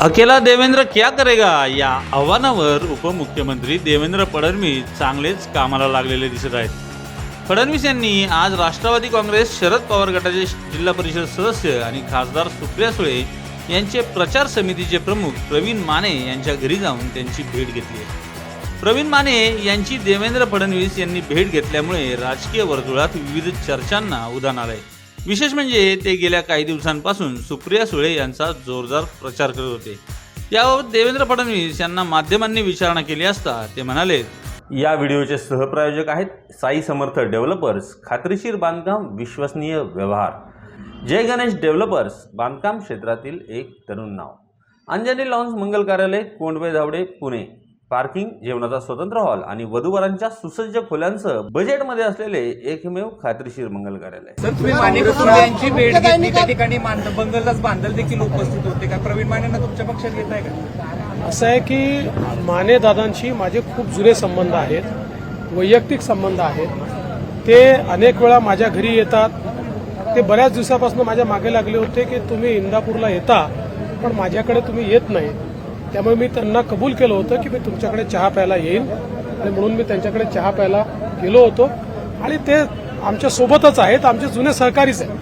अकेला देवेंद्र क्या करेगा? या आव्हानावर उपमुख्यमंत्री देवेंद्र फडणवीस चांगलेच कामाला लागलेले दिसत आहेत. फडणवीस यांनी आज राष्ट्रवादी काँग्रेस शरद पवार गटाचे जिल्हा परिषद सदस्य आणि खासदार सुप्रिया सुळे यांचे प्रचार समितीचे प्रमुख प्रवीण माने यांच्या घरी जाऊन त्यांची भेट घेतली आहे. प्रवीण माने यांची देवेंद्र फडणवीस यांनी भेट घेतल्यामुळे राजकीय वर्तुळात विविध चर्चांना उधाण आहे विशेष म्हणजे ते गेल्या काही दिवसांपासून सुप्रिया सुळे यांचा जोरदार प्रचार करत होते. याबाबत देवेंद्र फडणवीस यांना माध्यमांनी विचारणा केली असता ते म्हणाले या व्हिडिओचे सहप्रायोजक आहेत साई समर्थ डेव्हलपर्स खात्रीशीर बांधकाम विश्वसनीय व्यवहार. जय गणेश डेव्हलपर्स बांधकाम क्षेत्रातील एक तरुण नाव. अंजनी लॉन्स मंगल कार्यालय कोंडवे धावडे पुणे. पार्किंग जेवणाचा स्वतंत्र हॉल आणि वधूवरांच्या सुसज्ज खोल्यांसह बजेटमध्ये असलेले एकमेव खात्रीशीर मंगल कार्यालय. सर तुम्ही माने कुटुंब यांची भेट घेतली त्या ठिकाणी मान- बंगलदास बांधल देखील उपस्थित होते का? प्रवीण मानेंना तुमच्या पक्षात घेत आहे का? असं आहे की माने दादांशी माझे खूप जुने संबंध आहेत वैयक्तिक संबंध आहेत. ते अनेक वेळा माझ्या घरी येतात. ते बऱ्याच दिवसापासून माझ्या मागे लागले होते की तुम्ही इंदापूरला येता पण माझ्याकडे तुम्ही येत नाही. त्यामुळे मी त्यांना कबूल केलं होतं की मी तुमच्याकडे चहा प्यायला येईन. आणि म्हणून मी त्यांच्याकडे चहा प्यायला गेलो होतो. आणि ते आमच्या सोबतच आहेत आमचे जुने सहकारीच आहेत.